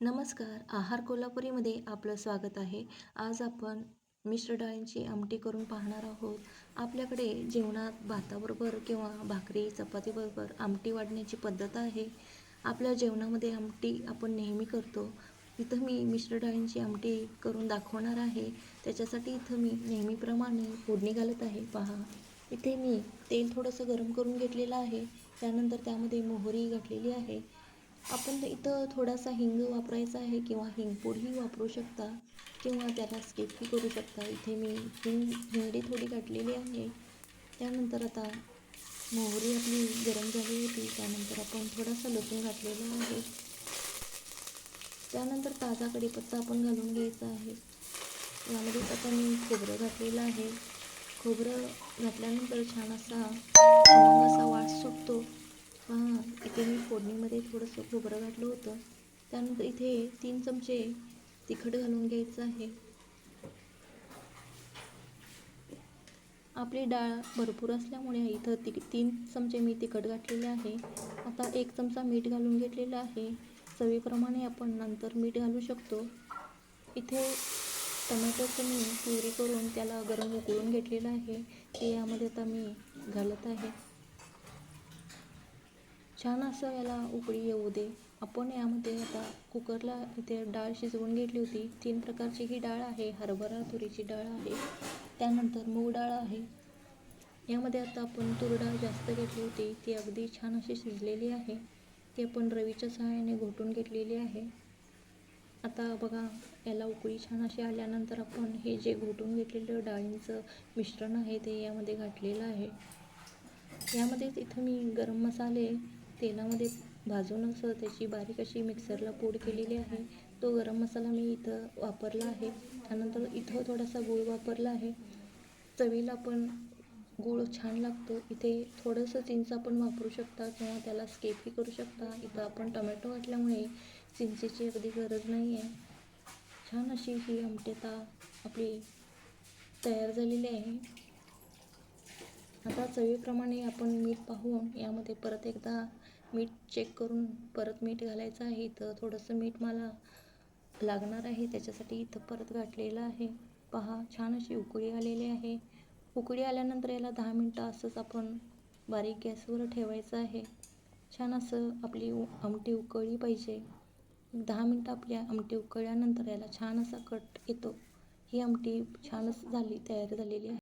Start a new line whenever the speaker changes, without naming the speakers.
नमस्कार आहार कोल्हापुरीमध्ये आपलं स्वागत आहे. आज आपण मिश्र डाळींची आमटी करून पाहणार आहोत. आपल्याकडे जेवणात भाताबरोबर किंवा भाकरी चपातीबरोबर आमटी वाढण्याची पद्धत आहे. आपल्या जेवणामध्ये आमटी आपण नेहमी करतो. इथं मी मिश्र डाळींची आमटी करून दाखवणार आहे. त्याच्यासाठी इथं मी नेहमीप्रमाणे फोडणी घालत आहे. पहा इथे मी तेल थोडंसं गरम करून घेतलेलं आहे. त्यानंतर त्यामध्ये मोहरी घातलेली आहे. आपण इथं थोडासा हिंग वापरायचा आहे किंवा हिंगपूडही वापरू शकता किंवा त्याला स्किपही करू शकता. इथे मी हिंग हिंगडी थोडी काढलेली आहे. त्यानंतर आता मोहरी आपली गरम झाली होती त्यानंतर आपण थोडासा लसूण घातलेला आहे. त्यानंतर ताजा कढीपत्ता आपण घालून घ्यायचा आहे. यामध्ये आता मी खोबरं घातलेलं आहे. खोबरं घातल्यानंतर छान असा असा वास सुटतो. हां इथे मी फोडणीमध्ये थोडंसं खोबरं घातलं होतं. त्यानंतर इथे तीन चमचे तिखट घालून घ्यायचं आहे. आपली डाळ भरपूर असल्यामुळे इथं ति तीन चमचे मी तिखट घातलेले आहे. आता एक चमचा मीठ घालून घेतलेलं आहे. चवीप्रमाणे आपण नंतर मीठ घालू शकतो. इथे टमॅटोचं मी प्युरी करून त्याला गरम उकळून घेतलेलं आहे. ते यामध्ये आता मी घालत आहे. छान असं याला उकळी येऊ दे. आपण यामध्ये आता कुकरला इथे डाळ शिजवून घेतली होती. तीन प्रकारची ही डाळ आहे. हरभरा तुरीची डाळ आहे. त्यानंतर मूग डाळ आहे. यामध्ये आता आपण तूर डाळ जास्त घेतली होती. ती अगदी छान अशी शिजलेली आहे. ती आपण रवीच्या सहाय्याने घोटून घेतलेली आहे. आता बघा याला उकळी छान अशी आल्यानंतर आपण हे जे घोटून घेतलेलं डाळींचं मिश्रण आहे ते यामध्ये घातलेलं आहे. यामध्ये इथं मी गरम मसाले तेलामध्ये भाजून असं त्याची बारीक अशी मिक्सरला पूड केलेली आहे. तो गरम मसाला मी इथं वापरला आहे. त्यानंतर इथं थोडासा गूळ वापरला आहे. चवीला पण गूळ छान लागतो. इथे थोडंसं चिंच आपण वापरू शकता किंवा त्याला स्केपही करू शकता. इथं आपण टोमॅटो घातल्यामुळे चिंचेची अगदी गरज नाही आहे छान अशी ही आमटी आता आपली तयार झालेली आहे. आता चवीप्रमाणे आपण मीठ पाहून यामध्ये परत एकदा मीठ चेक करून परत मीठ घालायचं आहे. इथं थोडंसं मीठ मला लागणार आहे. त्याच्यासाठी इथं परत घातलेलं आहे. पहा छान अशी उकळी आलेली आहे. उकळी आल्यानंतर याला दहा मिनटं असंच आपण बारीक गॅसवर ठेवायचं आहे. छान असं आपली उ आमटी उकळली पाहिजे. दहा मिनटं आपल्या आमटी उकळल्यानंतर याला छान असा कट येतो. ही आमटी छानच झाली तयार झालेली आहे.